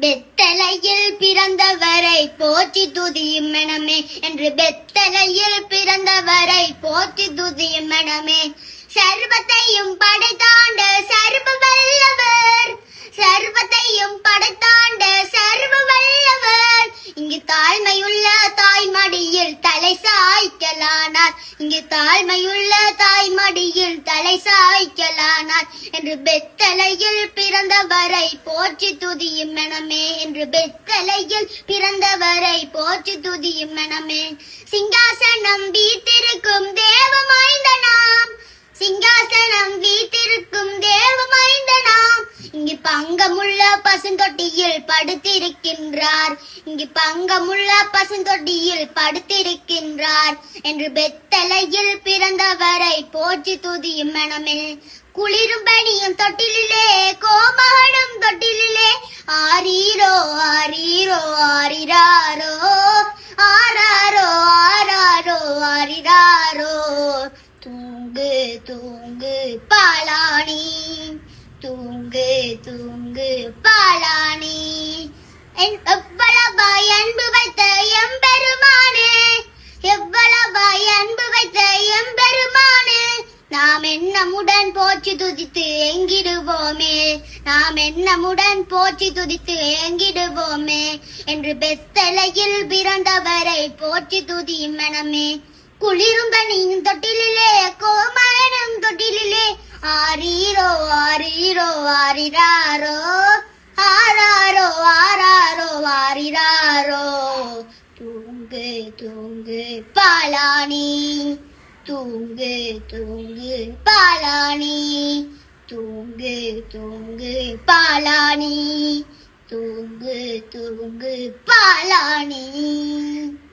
பெத்தலையில் பிறந்தவரை போற்றி துதியும் மனமே என்று பெத்தலையில் பிறந்தவரை போற்றி துதியும் மனமே. சர்வத்தையும் படைத்தாண்ட சர்வ வல்லவர். சர்வத்தையும் படைத்தாண்ட சர்வ வல்லவர். இங்கு தாழ்மையுள்ள தாய் மடியில் தலை சாய்க்கலானார். இங்கு தாழ்மையுள்ள தாய் மடியில் தலை சாய்க்கலானார் என்று பெத்தலையில் பிறந்தவரை போற்றி துதியும் மனமே என்று பெத்தலையில் பிறந்தவரை போற்றி துதியும் மனமே. சிங்காசனம் வீத்திருக்கும் தேவமாய்ந்த நாம். சிங்காசனம் வீத்திருக்கும் தேவமாய்ந்த நாம். இங்கு பங்கமுள்ள பசுந்தொட்டியில் படுத்திருக்கின்றார். இங்கு பங்கமுள்ள பசுந்தொட்டியில் படுத்திருக்கின்றார். என்று பெத்தலையில் பிறந்தவரை போற்றி துதியும் மனமே குளிரும் பணியும் தொட்டிலே கோமாடும் தொட்டிலே ஆரீரோ ஆரீரோ ஆரிராரோ ஆராரோ ஆராரோ ஆரிராரோ. தூங்கு தூங்கு பாலாணி. தூங்கு தூங்கு பாலாணி. என் எவ்வளவாய் அன்பு என்னமுடன் போச்சு துதித்து எங்கிடுவோமே நாம் என்னமுடன் போச்சு துதித்து எங்கிடுவோமே என்று பெத்தலையில் பிறந்தவரை போச்சு துதி மனமே. குளிரும் பனியும் தொட்டிலே கோமானும் தொட்டிலே ஆரீரோ ஆரீரோ ஆரிராரோ ஆராரோ ஆராரோ ஆரிராரோ. தூங்கு தூங்கு பாலானி. தூங்கு தூங்கு பாலாணி. தூங்கு தூங்கு பாலாணி. தூங்கு தூங்கு பாலாணி.